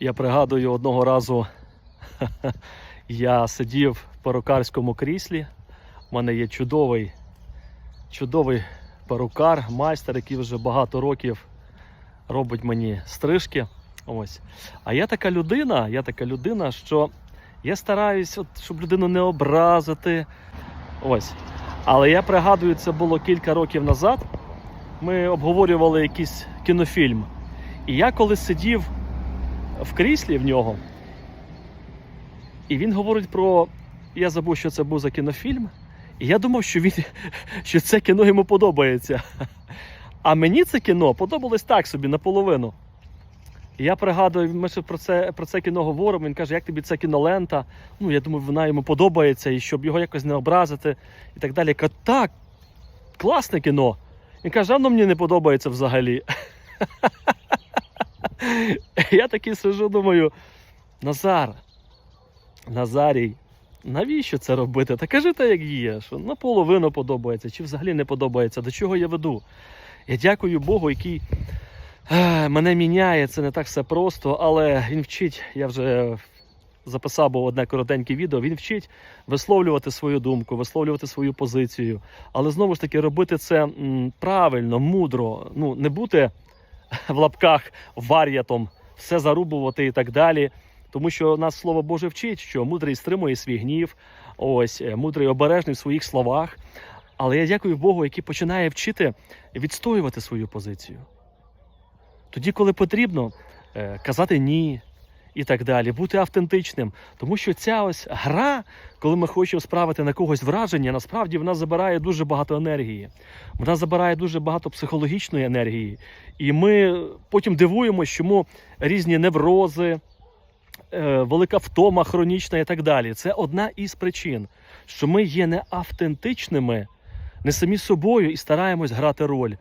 Я пригадую одного разу я сидів в перукарському кріслі. У мене є чудовий, чудовий перукар, майстер, який вже багато років робить мені стрижки. Ось. А я така людина, я така людина, що я стараюсь, от, щоб людину не образити. Ось. Але я пригадую, це було кілька років назад. Ми обговорювали якийсь кінофільм. І я коли сидів в кріслі в нього, і він говорить про. Я забув, що це був за кінофільм. І я думав, що він що це кіно йому подобається. А мені це кіно подобалось так собі наполовину. Я пригадую, ми ще про це, про це кіно говоримо. Він каже, як тобі ця кінолента? Ну, я думаю, вона йому подобається, і щоб його якось не образити, і так далі. Я кажу, так, класне кіно. Він каже, воно мені не подобається взагалі. Я такий сижу, думаю, Назар, Назарій, навіщо це робити? Та кажи те, як є, що наполовину подобається, чи взагалі не подобається, до чого я веду. Я дякую Богу, який е, мене міняє, це не так все просто, але він вчить, я вже записав був одне коротеньке відео, він вчить висловлювати свою думку, висловлювати свою позицію. Але знову ж таки робити це правильно, мудро, ну не бути в лапках вар'ятом, все зарубувати і так далі. Тому що нас слово Боже вчить, що мудрий стримує свій гнів, ось е, мудрий обережний в своїх словах. Але я дякую Богу, який починає вчити відстоювати свою позицію. Тоді, коли потрібно, е, казати ні і так далі, бути автентичним. Тому що ця ось гра, коли ми хочемо справити на когось враження, насправді вона забирає дуже багато енергії. Вона забирає дуже багато психологічної енергії. І ми потім дивуємося, чому різні неврози, е, велика втома хронічна і так далі. Це одна із причин, що ми є не автентичними, не самі собою і стараємось грати роль.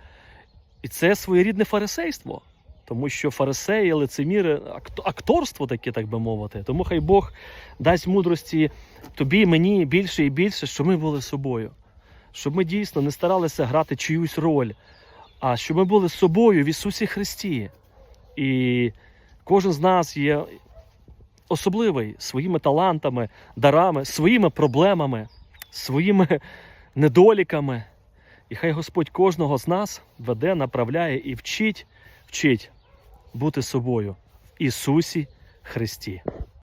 І це своєрідне фарисейство. Тому що фарисеї, лицеміри, акт- акторство таке, так би мовити. Тому хай Бог дасть мудрості тобі, мені більше і більше, щоб ми були собою. Щоб ми дійсно не старалися грати чиюсь роль, а щоб ми були собою в Ісусі Христі. І кожен з нас є особливий своїми талантами, дарами, своїми проблемами, своїми недоліками. І хай Господь кожного з нас веде, направляє і вчить, вчить бути собою в Ісусі Христі.